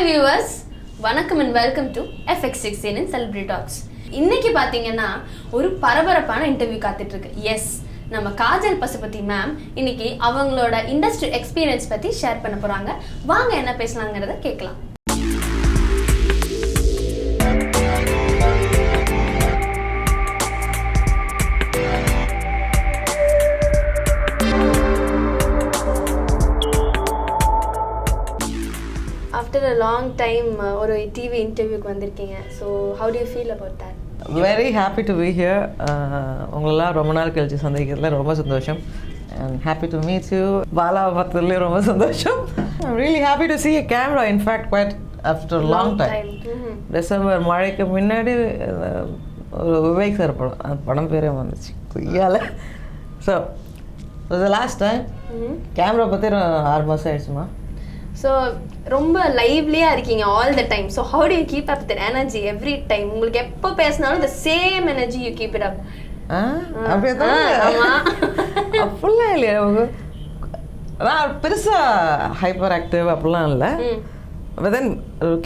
Hi viewers வணக்கம் and welcome to FX sixteen in celebrity talks இன்னைக்கு பார்த்தீங்கன்னா ஒரு பரபரப்பான இன்டர்வியூ காத்துட்டு இருக்கு எஸ் நம்ம காஜல் பசுபதி மேம் இன்னைக்கு அவங்களோட இண்டஸ்ட்ரி எக்ஸ்பீரியன்ஸ் பற்றி ஷேர் பண்ண போகிறாங்க வாங்க என்ன பேசலாங்கிறத கேட்கலாம். ஆஃப்டர் அ லாங் டைம் ஒரு டிவி இன்டர்வியூக்கு வந்திருக்கீங்க. So how do you feel about that very happy to be here உங்களெல்லாம் ரொம்ப நாள் கழிச்சு சந்திக்கிறதுல ரொம்ப சந்தோஷம். And happy to meet you பாலாவை பார்த்ததுலேயும் ரொம்ப சந்தோஷம். Really happy to see a camera in fact quite after long time December மழைக்கு முன்னாடி அஹ், ஒரு விவேக் சார் படம் அந்த படம் பேரே வந்துச்சு. கொய்யால. So the last time camera பற்றி ஆறு மாதம் ஆயிடுச்சுமா? ஸோ ரொம்ப லைவ்லியாக இருக்கீங்க all the time so how do you keep up that energy every time உங்களுக்கு எப்போ பேசினாலும் the same energy you keep it up அப்படியே. அப்படிலாம் இல்லையா. நான் பெருசாக ஹைப்பர் ஆக்டிவ் அப்படிலாம் இல்லை. தென்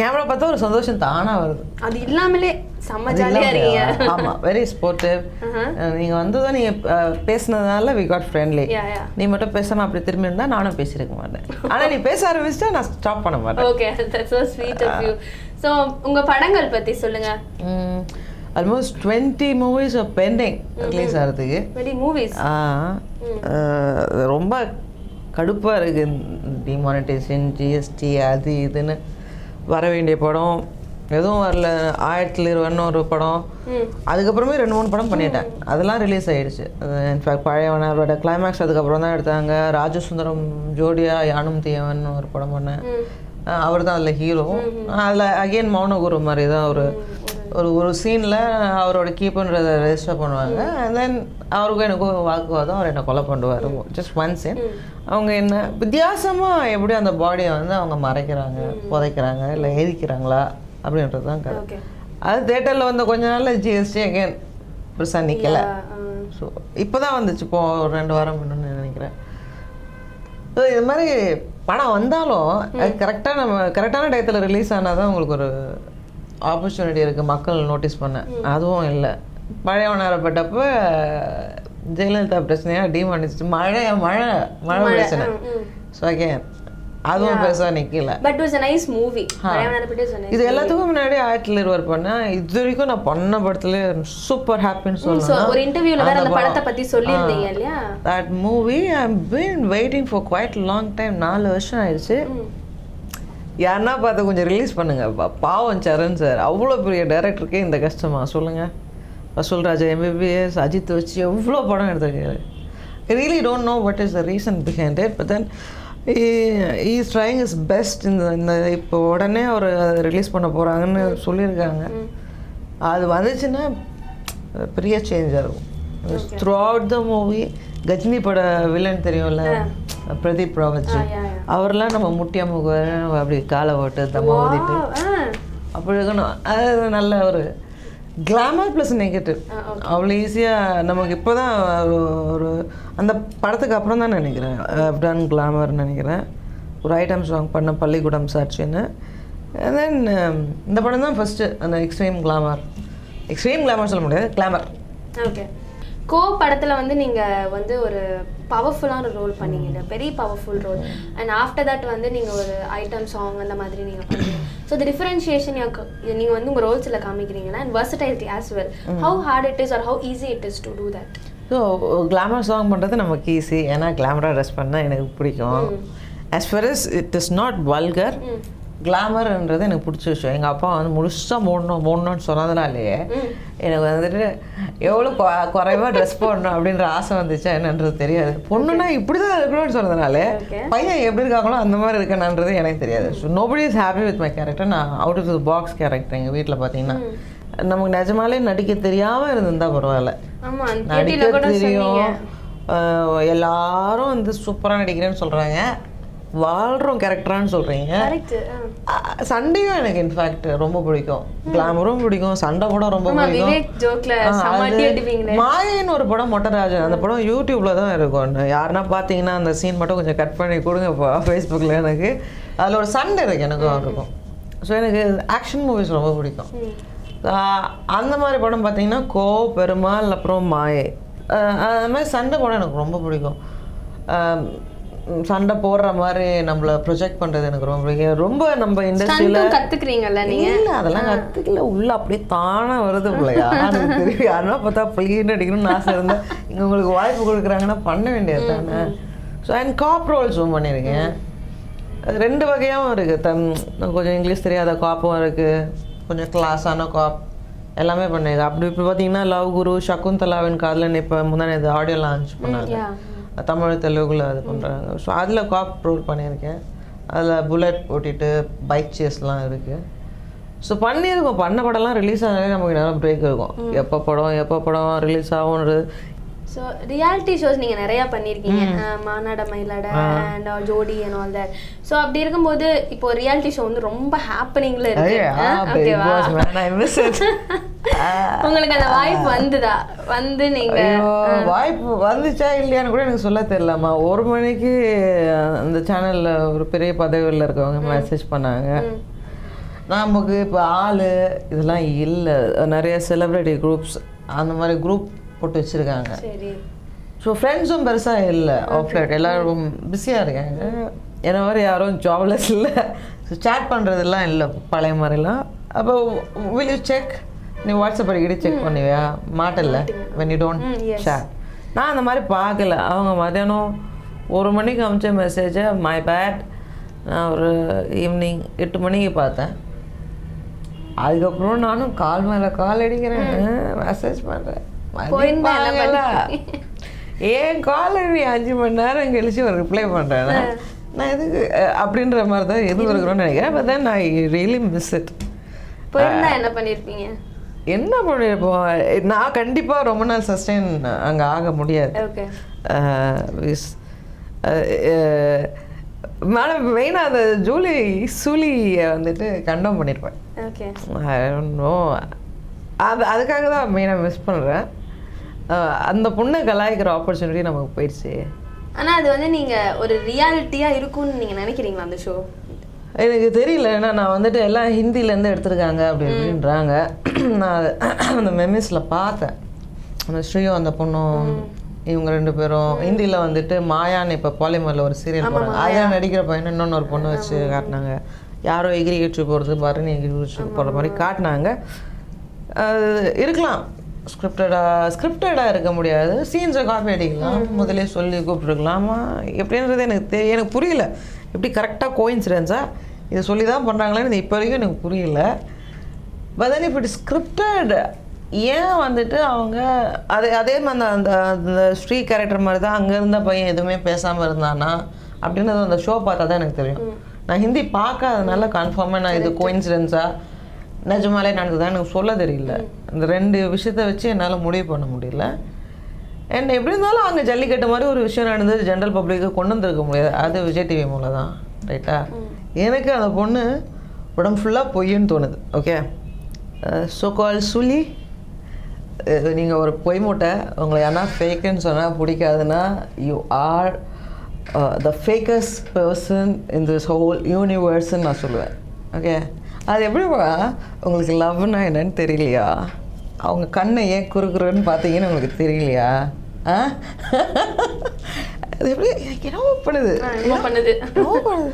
கேமரா பார்த்தா ஒரு சந்தோஷம் தானாக வருது. அது இல்லாமலே செம்ம ஜாலியாக இருக்கீங்க. ஆமாம் வெரி ஸ்போர்ட்டிவ். நீங்கள் வந்ததும் நீங்கள் பேசுனதுனால வி காட் ஃப்ரெண்ட்லி. நீ மட்டும் பேசாமல் அப்படி திரும்பி இருந்தால் நானும் பேசியிருக்க மாட்டேன். ஆனால் நீ பேச ஆரம்பிச்சிட்டா நான் ஸ்டாப் பண்ண மாட்டேன். Okay that's so sweet of you so உங்கள் படங்கள் பற்றி சொல்லுங்க. Almost twenty movies pending release ஆகிறதுக்கு மூவிஸ் ரொம்ப கடுப்பாக இருக்குது டிமானிட்டேஷன் ஜிஎஸ்டி அது இதுன்னு. வர வேண்டிய படம் எதுவும் வரல. ஆயிரத்தில் இருபதுன்னு ஒரு படம். அதுக்கப்புறமே ரெண்டு மூணு படம் பண்ணிட்டேன். அதெல்லாம் ரிலீஸ் ஆயிடுச்சு. இன்ஃபேக்ட் பழையவனோட கிளைமேக்ஸ் அதுக்கப்புறம் தான் எடுத்தாங்க. ராஜசுந்தரம் ஜோடியா யானும் தீயவன் ஒரு படம் பண்ணேன். அவர் தான் அதில் ஹீரோ அதில் அகெயின் மௌனகுரு மாதிரி தான் ஒரு ஒரு ஒரு சீனில் அவரோட கீப்புன்றதை ரெஜிஸ்டர் பண்ணுவாங்க. அண்ட் தென் அவருக்கும் எனக்கும் வாக்குவாதம். அவர் என்னை கொலை பண்ணுவார். ஜஸ்ட் ஒன் சீன் அவங்க என்ன வித்தியாசமாக எப்படி அந்த பாடியை வந்து அவங்க மறைக்கிறாங்க புதைக்கிறாங்க இல்லை எரிக்கிறாங்களா? அப்படின்றது தான் கதை அது தேட்டரில் வந்த கொஞ்ச நாளில் ஜிஎஸ்டி அகெயின் பெருசாக நிற்கல uh, ஸோ இப்போ தான் வந்துச்சு. இப்போ ஒரு ரெண்டு வாரம் முன்னு நினைக்கிறேன். ஸோ இது மாதிரி படம் வந்தாலும் அது கரெக்டாக நம்ம கரெக்டான டயத்தில் ரிலீஸ் ஆனால் தான் உங்களுக்கு ஒரு ஆப்பர்ச்சுனிட்டி இருக்குது மக்கள் நோட்டீஸ் பண்ண. அதுவும் இல்லை. பழையவனாரப்பட்டப்ப ஜெயலலிதா பிரச்சனையாக டிமானிச்சு மழை மழை மழை பிரச்சனை. ஸோ அகேன் அதுவும் பெருசாக நிற்கல பட் வாஸ் நைஸ் மூவி இது எல்லாத்துக்கும் முன்னாடி ஆயிரத்தி இருவர் பண்ணேன் இது வரைக்கும் நான் பண்ண படத்துல சூப்பர் ஹாப்பின்னு ஸோ சொல்லலாம் ஒரு இன்டர்வியூல வேற அந்த படத்தை பத்தி சொல்லியிருந்தீங்க இல்லையா? That movie I been waiting for quite long time நாலு வருஷம் ஆயிடுச்சு. யாருன்னா பார்த்து கொஞ்சம் ரிலீஸ் பண்ணுங்க. பாவம் சரண் சார் அவ்வளோ பெரிய டைரக்டருக்கே இந்த கஷ்டமா? சொல்லுங்க. வசூல் ராஜா எம்பிபிஎஸ் அஜித் வச்சு எவ்வளோ படம் எடுத்திருக்காரு. Really don't know what is the reason behind it but then is trying is best இந்த இந்த இப்போ உடனே அவர் ரிலீஸ் பண்ண போகிறாங்கன்னு சொல்லியிருக்காங்க. அது வந்துச்சுன்னா பெரிய சேஞ்சாக இருக்கும். Throughout the movie Ghajini பட வில்லன் தெரியும்ல? பிரதீப் yeah. அவரெல்லாம் நம்ம முட்டியா முகுவார் அப்படி காலை போட்டு தம்ம ஊதிட்டு. அப்படி இருக்கணும். அது நல்ல ஒரு கிளாமர் ப்ளஸ் நெகட்டிவ் அவ்வளோ ஈஸியாக நமக்கு இப்போ தான் ஒரு அந்த படத்துக்கு அப்புறம் தான் நினைக்கிறேன். டன் கிளாமர்னு நினைக்கிறேன். ஒரு ஐட்டம் சாங் பண்ண பள்ளிக்கூடம் சாட்சின்னு தென் இந்த படம் தான் ஃபஸ்ட்டு அந்த எக்ஸ்ட்ரீம் கிளாமர் எக்ஸ்ட்ரீம் கிளாமர் சொல்ல முடியாது கிளாமர் ஓகே கோ படத்துல வந்து நீங்க வந்து ஒரு பவர்ஃபுல்லான ரோல் பண்ணீங்க. பெரிய powerful role and after that வந்து நீங்க ஒரு ஐட்டம் சாங் அந்த மாதிரி நீங்க பண்ணீங்க. ஸோ தி டிஃபரன்ஷியேஷன் நீங்க வந்து உங்க ரோல்ஸ்ல காமிக்கிறீங்கன்னா and versatility as well how hard it is or how easy it is to do that so glamour song பண்ணுறது நமக்கு ஈஸி ஏன்னா கிளாமராக ட்ரெஸ் பண்ணால் எனக்கு பிடிக்கும். as far as it is not vulgar கிளாமர்ன்றது எனக்கு பிடிச்ச விஷயம். எங்கள் அப்பா வந்து முழுசாக மூடணும் மூடணும்னு சொன்னதுனாலேயே எனக்கு வந்துட்டு எவ்வளோ கொ- குறைவா ட்ரெஸ் போடணும் அப்படின்ற ஆசை வந்துச்சா என்னன்றது தெரியாது. பொண்ணுன்னா இப்படி தான் இருக்கணும்னு சொன்னதுனால. பையன் எப்படி இருக்காங்களோ அந்த மாதிரி இருக்கணுன்றது எனக்கு தெரியாது. So nobody is happy with my character நான் out of the box character எங்கள் வீட்டில் பார்த்தீங்கன்னா நமக்கு நிஜமாலே நடிக்க தெரியாமல் இருந்திருந்தா பரவாயில்ல. நடிக்க தெரியும். எல்லாரும் வந்து சூப்பராக நடிக்கிறேன்னு சொல்கிறாங்க வாழ்கிறோம் கேரக்டரான்னு சொல்கிறீங்க சண்டையும் எனக்கு இன்ஃபேக்ட் ரொம்ப பிடிக்கும். கிளாமரும் பிடிக்கும் சண்டை கூட ரொம்ப பிடிக்கும். மாயன்னு ஒரு படம் மொட்டராஜன் அந்த படம் யூடியூப்ல தான் இருக்கும். யாருன்னா பார்த்தீங்கன்னா அந்த சீன் மட்டும் கொஞ்சம் கட் பண்ணி கொடுங்க ஃபேஸ்புக்கில் எனக்கு. அதில் ஒரு சண்டை இருக்கு எனக்கும் இருக்கும். ஸோ எனக்கு ஆக்ஷன் மூவிஸ் ரொம்ப பிடிக்கும். அந்த மாதிரி படம் பார்த்தீங்கன்னா கோ பெருமாள் அப்புறம் மாயை. அது மாதிரி சண்டை படம் எனக்கு ரொம்ப பிடிக்கும். சண்டை போடுற மாதிரி நம்மளை ப்ரொஜெக்ட் பண்ணுறது எனக்கு ரொம்ப பிடிக்கும். ரொம்ப நம்ம இண்டஸ்ட்ரியில் கத்துக்கிறீங்கல்ல நீங்க? இல்ல அதெல்லாம் கற்றுக்கல உள்ள அப்படியே தானா வருது பிள்ளையா எனக்கு தெரியும் யாருன்னா பார்த்தா பிள்ளைன்னு அடிக்கணும்னு ஆசை இருந்தா இங்க உங்களுக்கு வாய்ப்பு கொடுக்குறாங்கன்னா பண்ண வேண்டியது தானே. ஸோ அண்ட் காப் ரோல்ஸும் பண்ணியிருக்கேன் அது ரெண்டு வகையாகவும் இருக்குது தம் கொஞ்சம் இங்கிலீஷ் தெரியாத காப்பும் இருக்குது கொஞ்சம் கிளாஸான காப் எல்லாமே பண்ணியிருக்கேன் அப்படி இப்போ பார்த்தீங்கன்னா லவ் குரு சகுந்தலாவின் காதலன் இப்போ முந்தானே இது ஆடியோ லான்ச் பண்ணாங்க தமிழ் தெலுங்குல அது பண்ணுறாங்க ஸோ அதில் காப் ரோல் பண்ணியிருக்கேன். அதில் புல்லட் ஓட்டிட்டு பைக் சேஸ்லாம் இருக்குது ஸோ பண்ணியிருக்கோம். பண்ண படம்லாம் ரிலீஸ் ஆனாலே நமக்கு நேரம் பிரேக் இருக்கும். எப்போ படம் எப்போ படம் ரிலீஸ் ஆகுன்றது ஸோ ரியாலிட்டி ஷோஸ் நீங்கள் நிறையா பண்ணியிருக்கீங்க. Maanaada Mayilaada and Jodi and all that so அப்படி இருக்கும்போது இப்போ ரியாலிட்டி ஷோ வந்து ரொம்ப ஹாப்பனிங்ல இருக்கு. ஓகேவா உங்களுக்கு அந்த வாய்ப்பு வந்துதா? வந்து நீங்க வாய்ப்பு வந்துச்சா இல்லையான்னு கூட எனக்கு சொல்ல தெரியலம்மா. ஒரு மணிக்கு அந்த சேனலில் ஒரு பெரிய பதவியில் இருக்கவங்க மெசேஜ் பண்ணாங்க. நமக்கு இப்போ ஆள் இதெல்லாம் இல்லை. நிறைய செலிப்ரிட்டி குரூப்ஸ் அந்த மாதிரி குரூப் போட்டு வச்சுருக்காங்க. சரி. ஸோ ஃப்ரெண்ட்ஸும் பெருசாக இல்லை. ஆஃப்லைட் எல்லோரும் பிஸியாக இருக்காங்க. என்ன மாதிரி யாரும் ஜாப்லெஸ் இல்லை. ஸோ சேட் பண்ணுறதெல்லாம் இல்லை பழைய மாதிரிலாம். அப்போ வில் யூ செக் நீ வாட்ஸ்அப் அடிக்கடி செக் பண்ணுவியா? மாட்டல வென் யூ டோன்ட். சேட் நான் அந்த மாதிரி பார்க்கல. அவங்க மதியானம் ஒரு மணிக்கு அமிச்ச மெசேஜை மை பேட் நான் ஒரு ஈவினிங் எட்டு மணிக்கு பார்த்தேன். அதுக்கப்புறம் நானும் கால் மேலே கால் அடிக்கிறேன். மெசேஜ் பண்ணுறேன்? ஏன் கால் நீ அஞ்சு மணி நேரம் கழிச்சு ஒரு ரிப்ளை பண்ணுறேன் நான் எதுக்கு அப்படின்ற மாதிரி தான் எதுவும் இருக்கிறோன்னு நினைக்கிறேன் but then I really miss it என்ன பண்ணியிருப்பீங்க என்ன பண்ணியிருப்போம் நான் கண்டிப்பாக ரொம்ப நாள் சஸ்டெயின் அங்கே ஆக முடியாது. மேடம் மெயினாக அந்த ஜூலி சூலியை வந்துட்டு கண்டம் பண்ணியிருப்பேன் know. அது அதுக்காக தான் மெயினாக மிஸ் பண்ணுறேன் அந்த பொண்ணை கலாய்க்கிற ஆப்பர்ச்சுனிட்டி நமக்கு போயிடுச்சு. ஆனா அது வந்து நீங்க ஒரு ரியாலிட்டியா இருக்கும்னு நீங்க நினைக்கிறீங்களா அந்த ஷோ எனக்கு தெரியல ஏன்னா நான் வந்துட்டு எல்லாம் ஹிந்திலேருந்து எடுத்திருக்காங்க அப்படி இப்படின்றாங்க. நான் அந்த மெமிஸில் பார்த்தேன். அந்த ஸ்ரீயோ அந்த பொண்ணும் இவங்க ரெண்டு பேரும் ஹிந்தியில் வந்துட்டு மாயான்னு இப்போ பாலிமரில் ஒரு சீரியல் போடுறாங்க. அதில் நடிக்கிற பையன் இன்னொன்று ஒரு பொண்ணு வச்சு காட்டினாங்க. யாரோ எகிரி கட்சி போகிறது பரணி எகிரி கட்சி போகிற மாதிரி காட்டினாங்க. அது இருக்கலாம். ஸ்கிரிப்டடாக ஸ்கிரிப்டடாக இருக்க முடியாது. சீன்ஸை காப்பி அடிக்கலாம் முதலே சொல்லி கூப்பிட்டுருக்கலாமா? எப்படின்றது எனக்கு தெரிய எனக்கு புரியல. எப்படி கரெக்டாக கோயின்சிடென்ஸா இதை சொல்லி தான் பண்ணுறாங்களேன்னு இப்போ வரைக்கும் எனக்கு புரியல. பட் தென் இப்போ ஸ்கிரிப்டட் ஏன் வந்துட்டு அவங்க அதே அதே மாதிரி அந்த அந்த ஸ்ரீ கேரக்டர் மாதிரி தான் அங்கே இருந்த பையன் எதுவுமே பேசாமல் இருந்தானா அப்படின்றது அந்த ஷோ பார்த்தா தான் எனக்கு தெரியும். நான் ஹிந்தி பார்க்காதனால கன்ஃபார்மாக நான் இது கோயின்சிடென்ஸா நிஜமாலே நடந்ததா எனக்கு சொல்ல தெரியல. இந்த ரெண்டு விஷயத்த வச்சு என்னால் முடிவு பண்ண முடியல. அண்ட் எப்படி இருந்தாலும் அங்கே ஜல்லிக்கட்டு மாதிரி ஒரு விஷயம் நடந்தது ஜென்ரல் பப்ளிக்கு கொண்டு வந்திருக்க முடியாது. அது விஜய் டிவி மூலம் தான் ரைட்டா எனக்கு அந்த பொண்ணு உடம்பு ஃபுல்லாக பொய்ன்னு தோணுது ஓகே ஸோ கால் சுலி நீங்கள் ஒரு பொய் மூட்டை உங்களை யாரா ஃபேக்குன்னு சொன்னால் பிடிக்காதுன்னா you are the fakest person in this whole யூனிவர்ஸ்ன்னு நான் சொல்லுவேன் ஓகே அது எப்படிப்பா உங்களுக்கு லவ்னா என்னன்னு தெரியலையா? அவங்க கண்ணை ஏன் குறுக்குறன்னு பார்த்தீங்கன்னு உங்களுக்கு தெரியலையா? ஆ? அது எப்படி? என்னவோ பண்ணுது. என்ன பண்ணுது. என்னவோ பண்ணுது.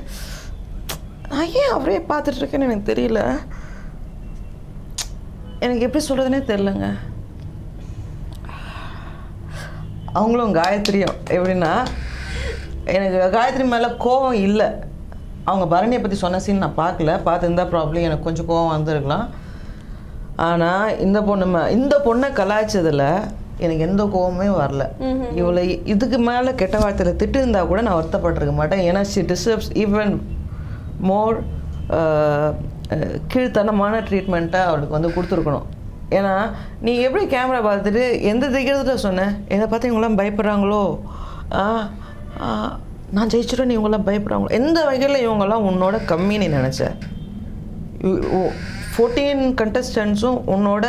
நான் ஏன் அப்படியே பார்த்துட்டு இருக்கேன்னு எனக்கு தெரியல. எனக்கு எப்படி சொல்கிறதுனே தெரிலங்க அவங்களும் காயத்ரியும். எப்படின்னா எனக்கு காயத்ரி மேலே கோவம் இல்லை. அவங்க பரணியை பற்றி சொன்ன சீன் நான் பார்க்கல. பார்த்துருந்தா ப்ராப்ளம் எனக்கு கொஞ்சம் கோவம் வந்திருக்கலாம். ஆனால் இந்த பொண்ணு இந்த பொண்ணை கலாய்ச்சதில் எனக்கு எந்த கோவமே வரல. இவளை இதுக்கு மேலே கெட்ட வார்த்தையில் திட்டிருந்தா கூட நான் வருத்தப்பட்டிருக்க மாட்டேன். ஏன்னா ஷி டிசர்வ்ஸ் ஈவன் மோர் கீழ்த்தனமான ட்ரீட்மெண்ட்டை அவளுக்கு வந்து கொடுத்துருக்கணும். ஏன்னா நீ எப்படி கேமரா பார்த்துட்டு எந்த தைக்கிறதுல சொன்னேன் என்னை பார்த்து இவங்களாம் பயப்படுறாங்களோ? நான் ஜெயிச்சிடும் இவங்களாம் பயப்படுறாங்களோ? எந்த வகையில் இவங்கெல்லாம் உன்னோட கம்மி நீ நினச்ச? ஃபோர்டீன் கண்டஸ்டன்ஸும் உன்னோட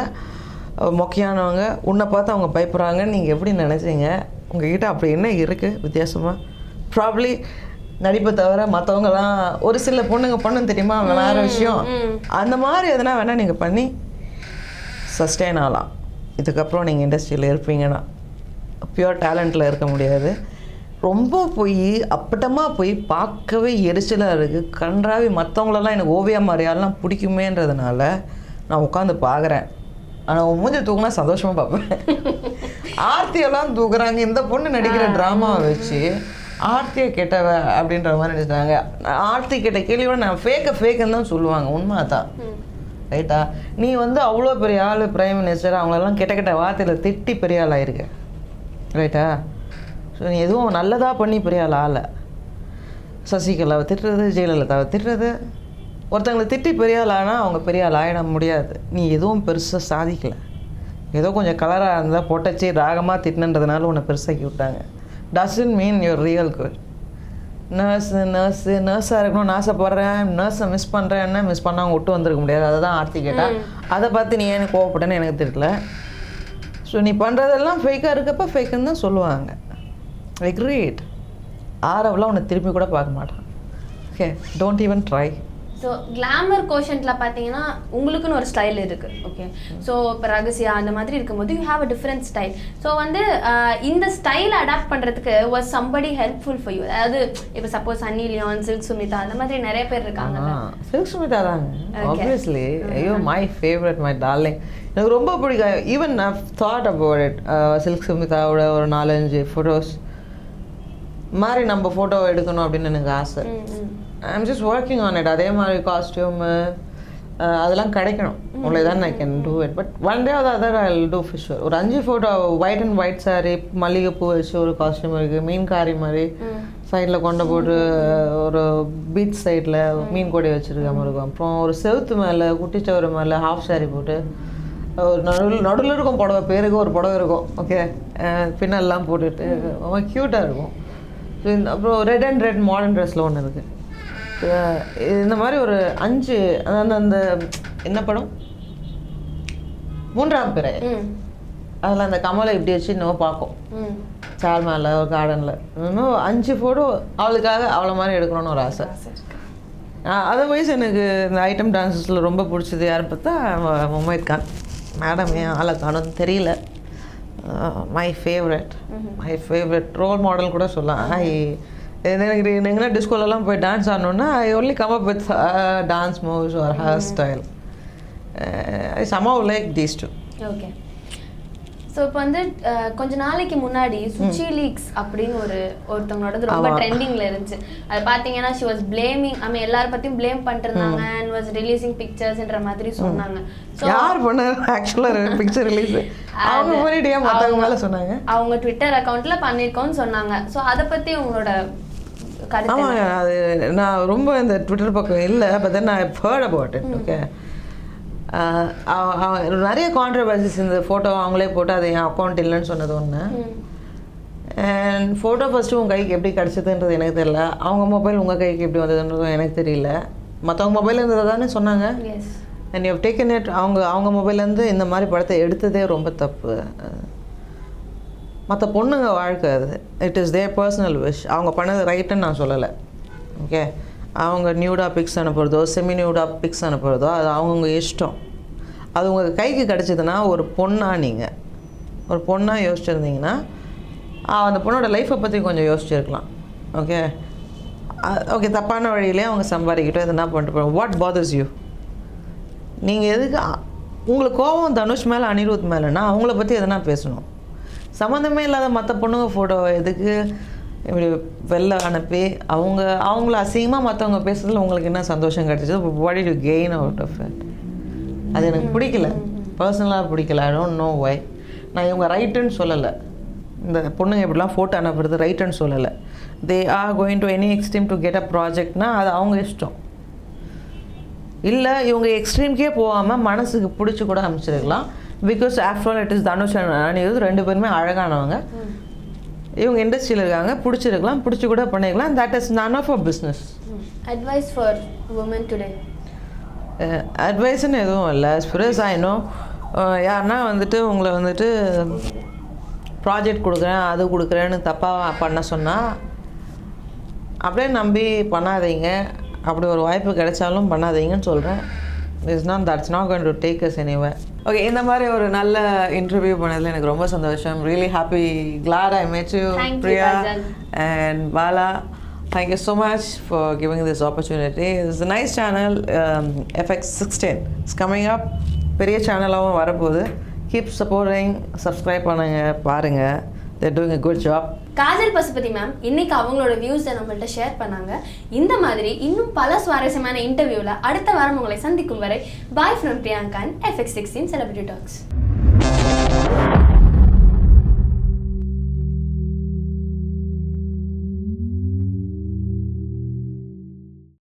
மொக்கையானவங்க. உன்னை பார்த்து அவங்க பயப்படுறாங்கன்னு நீங்கள் எப்படி நினச்சீங்க? உங்ககிட்ட அப்படி என்ன இருக்குது வித்தியாசமாக ப்ராப்ளி நடிப்பை தவிர மற்றவங்கலாம் ஒரு சில பொண்ணுங்க பொண்ணுன்னு தெரியுமா? அவங்க வேற விஷயம். அந்த மாதிரி எதனா வேணால் நீங்கள் பண்ணி சஸ்டெயின் ஆகலாம். இதுக்கப்புறம் நீங்கள் இண்டஸ்ட்ரியில் இருப்பீங்கன்னா பியூர் டேலண்ட்டில் இருக்க முடியாது. ரொம்ப போய் அப்பட்டமாக போய் பார்க்கவே எரிச்சலாக இருக்குது கன்றாவி மற்றவங்களெல்லாம் எனக்கு ஓவியா மாதிரியாலாம் பிடிக்குமேன்றதுனால நான் உட்காந்து பார்க்குறேன். ஆனால் மூஞ்சி தூக்குனா சந்தோஷமாக பார்ப்பேன். ஆர்த்தியெல்லாம் தூக்குறாங்க. இந்த பொண்ணு நடிக்கிற ட்ராமாவை வச்சு ஆர்த்தியை கெட்டவ அப்படின்ற மாதிரி நினைச்சிட்டாங்க ஆர்த்தி கேட்ட கேள்வியோட நான் ஃபேக்கை ஃபேக்குன்னு தான் சொல்லுவாங்க. உண்மை தான் ரைட்டா நீ வந்து அவ்வளோ பெரிய ஆள் பிரைம் மினிஸ்டர் அவங்களெல்லாம் கெட்ட கெட்ட வார்த்தையில் திட்டி பெரிய ஆள் ஆயிருக்க ரைட்டா நீ எதுவும் நல்லதாக பண்ணி பெரிய ஆள். சசிகலாவை திட்டுறது ஜெயலலிதாவை திட்டுறது. ஒருத்தங்களை திட்டி பெரிய ஆள் ஆனால் அவங்க பெரிய ஆள் ஆகிட முடியாது. நீ எதுவும் பெருசாக சாதிக்கல. ஏதோ கொஞ்சம் கலராக இருந்தால் பொட்டச்சி ராகமாக திட்டினன்றதுனால உன்னை பெருசாக்கி விட்டாங்க. Doesn't mean your real good nurse nurse நர்ஸாக இருக்கணும்னு ஆசைப்பட்றேன் நர்ஸை மிஸ் பண்ணுறேன் என்ன மிஸ் பண்ணால் விட்டு வந்திருக்க முடியாது. அதை தான் ஆர்த்தி கேட்டா. அதை பார்த்து நீ ஏன் கோவப்பட்டேன்னு எனக்கு தெரியல. ஸோ நீ பண்ணுறதெல்லாம் ஃபேக்காக இருக்கப்ப ஃபேக்குன்னு தான் சொல்லுவாங்க. எக்ரீட் ஆரவெல்லாம் உன்னை திருப்பி கூட பார்க்க மாட்டான். Okay don't even try so glamour கோஷன்ட்ல பார்த்தீங்கன்னா உங்களுக்குன்னு ஒரு ஸ்டைல் இருக்கு. ஓகே ஸோ இப்போ ரகசியா அந்த மாதிரி இருக்கும்போது you have a different style so வந்து இந்த ஸ்டைல் அடாப்ட் பண்ணுறதுக்கு was somebody helpful for you அதாவது இப்போ சப்போஸ் அன்னி லியான் சில்க் சுமிதா அந்த மாதிரி நிறைய பேர் இருக்காங்கல்ல. சில்க் சுமிதா தாங்க. Okay. ஆப்வியஸ்லி ஐயோ மை ஃபேவரட் மை டார்லிங் எனக்கு ரொம்ப பிடிக்கும். Even I thought about it Silk சுமிதாவோட ஒரு நாலஞ்சு ஃபோட்டோஸ் மாதிரி நம்ம ஃபோட்டோ எடுக்கணும் அப்படின்னு எனக்கு ஆசை. I'm just working on it அதே மாதிரி காஸ்டியூமு அதெல்லாம் கிடைக்கணும். அவ்வளோதான் I can do it but one day அது அதர் ஐ டூ ஃபிஷ் ஒரு அஞ்சு photo white and white saree மல்லிகைப்பூ வச்சு ஒரு காஸ்டியூம் இருக்குது மீன்காரி மாதிரி. ம். சைடில் கொண்டு போட்டு ஒரு பீச் சைடில் மீன் கொடி வச்சுருக்க மாதிரி இருக்கும். அப்புறம் ஒரு செவுத்து மேலே குட்டிச்சவரு மேலே ஹாஃப் saree போட்டு ஒரு நடுவில் நடுவில் இருக்கும் புடவை பேருக்கு ஒரு புடவை இருக்கும். ஓகே பின்னெல்லாம் போட்டுட்டு ரொம்ப க்யூட்டாக இருக்கும். இந்த- அப்புறம் ரெட் அண்ட் ரெட் மாடர்ன் ட்ரெஸ்ஸில் ஒன்று இருக்குது இந்த மாதிரி ஒரு அஞ்சு அந்த அந்த என்ன படம்? மூன்றாம் பிறை. அதில் அந்த கமலை இப்படி வச்சு இன்னும் பார்க்கும். சால் மேலே ஒரு கார்டனில் இன்னும் அஞ்சு ஃபோட்டோ அவளுக்காக அவளை மாதிரி எடுக்கணும்னு ஒரு ஆசை. அதர்வைஸ் எனக்கு இந்த ஐட்டம் டான்ஸஸில் ரொம்ப பிடிச்சது யார் பார்த்தா ம- முமைத் கான். மேடம் ஏன் ஆளை காணும்னு தெரியல. My favourite my favourite role model கூட சொல்லலாம். ஐ எனக்கு எங்கன்னா டிஸ்கோலலாம் போய் dance ஆடணுன்னா I only come up with dance moves ஒரு hair style I somehow like these two okay so இப்போ வந்து கொஞ்ச நாளைக்கு முன்னாடி சுச்சி லீக்ஸ் அப்படின்னு ஒரு ஒருத்தவங்களோடது ரொம்ப. ட்ரெண்டிங்ல இருந்துச்சு. அது பார்த்தீங்கன்னா she was blaming I mean எல்லார பத்தியும் ப்ளேம் பண்ணிட்டு இருந்தாங்க அண்ட் வாஸ் ரிலீசிங் பிக்சர்ஸ்ன்ற மாதிரி சொன்னாங்க. யார் பண்ண ஆக்சுவலாக பிக்சர் ரிலீஸ் அவங்க ஏன் மற்றவங்க மேலே சொன்னாங்க. அவங்க ட்விட்டர் அக்கௌண்ட்ல பண்ணியிருக்கோம்னு சொன்னாங்க. ஸோ அதை பத்தி உங்களோட? ஆமாங்க அது நான் ரொம்ப இந்த ட்விட்டர் பக்கம் இல்லை பட் தென் நான் ஹேர்ட் அபவுட் இட் ஓகே நிறைய கான்ட்ரவர்சிஸ் இந்த ஃபோட்டோ அவங்களே போட்டு அது என் அக்கௌண்ட் இல்லைன்னு சொன்னது ஒன்று. அண்ட் ஃபோட்டோ ஃபஸ்ட்டு உங்கள் கைக்கு எப்படி கிடச்சதுன்றது எனக்கு தெரியல. அவங்க மொபைல் உங்கள் கைக்கு எப்படி வந்ததுன்றதும் எனக்கு தெரியல. மற்றவங்க மொபைல் இருந்ததை தானே சொன்னாங்க. அண்ட் யூ டேக்கன் இட் அவங்க அவங்க மொபைல்லேருந்து இந்த மாதிரி படத்தை எடுத்ததே ரொம்ப தப்பு. மற்ற பொண்ணுங்க வாழ்க்கை அது. It is their personal wish அவங்க பண்ணது ரைட்டுன்னு நான் சொல்லலை. ஓகே அவங்க நியூடாக பிக்ஸ் அனுப்புகிறதோ செமி நியூடாக பிக்ஸ் அனுப்புகிறதோ அது அவங்கவுங்க இஷ்டம். அது உங்கள் கைக்கு கிடச்சிதுன்னா ஒரு பொண்ணாக நீங்கள் ஒரு பொண்ணாக யோசிச்சிருந்தீங்கன்னா அந்த பொண்ணோட லைஃப்பை பற்றி கொஞ்சம் யோசிச்சிருக்கலாம். ஓகே ஓகே தப்பான வழியிலே அவங்க சம்பாதிக்கிட்டோம் இது என்ன பண்ணிட்டு போகிறோம் வாட் பாதர்ஸ் யூ நீங்கள் எதுக்கு உங்களுக்கு கோபம் தனுஷ் மேலே அனிருத் மேலேனா அவங்கள பற்றி எதனா பேசணும். சம்மந்தமே இல்லாத மற்ற பொண்ணுங்க ஃபோட்டோ எதுக்கு? இப்படி வெளில அனுப்பி அவங்க அவங்கள அசிங்கமாக மற்றவங்க பேசுறதுல உங்களுக்கு என்ன சந்தோஷம் கிடைச்சது? What to gain out of it அது எனக்கு பிடிக்கல. பர்சனலாக பிடிக்கல. ஐ டோன்ட் நோ வை நான் இவங்க ரைட்டுன்னு சொல்லலை. இந்த பொண்ணுங்க இப்படிலாம் ஃபோட்டோ அனுப்புறது ரைட்டுன்னு சொல்லலை. They are going to any extreme to get a ப்ராஜெக்ட்னா அது அவங்க இஷ்டம். இல்லை இவங்க எக்ஸ்ட்ரீம்க்கே போகாமல் மனசுக்கு பிடிச்சி கூட அமைச்சிருக்கலாம் because after all it is Dhanush Anirudh ரெண்டு பேருமே அழகானவங்க. இவங்க இண்டஸ்ட்ரியில் இருக்காங்க பிடிச்சிருக்கலாம் பிடிச்சி கூட பண்ணிக்கலாம் that is none of a business advice for women today அட்வைஸ்னு எதுவும் இல்லை. ஸ்பிரஸ் ஆயினோ யாருன்னா வந்துட்டு உங்களை வந்துட்டு ப்ராஜெக்ட் கொடுக்குறேன் அது கொடுக்குறேன்னு தப்பாக பண்ண சொன்னால் அப்படியே நம்பி பண்ணாதீங்க. அப்படி ஒரு வாய்ப்பு கிடைச்சாலும் பண்ணாதீங்கன்னு சொல்கிறேன் it's not that's not going to take us anyway okay இந்த மாதிரி ஒரு நல்ல இன்டர்வியூ பண்ணதில் எனக்கு ரொம்ப சந்தோஷம் really happy glad I met you Thank you, Priya and Bala. Thank you so much for giving this opportunity. It's a nice channel, um, FX16. It's coming up. பெரிய சேனலாகவும் வரப்போகுது கீப் சப்போர்ட்டிங் சப்ஸ்கிரைப் பண்ணுங்க பாருங்க they're doing a good job Kajal Pasupathi ma'am இன்னைக்கு அவங்களோட வியூஸை நம்மள்ட்ட share பண்ணாங்க. இந்த மாதிரி இன்னும் பல சுவாரஸ்யமான இன்டர்வியூவில் அடுத்த வாரம் உங்களை சந்திக்கும் வரை bye from Priyanka FX sixteen celebrity talks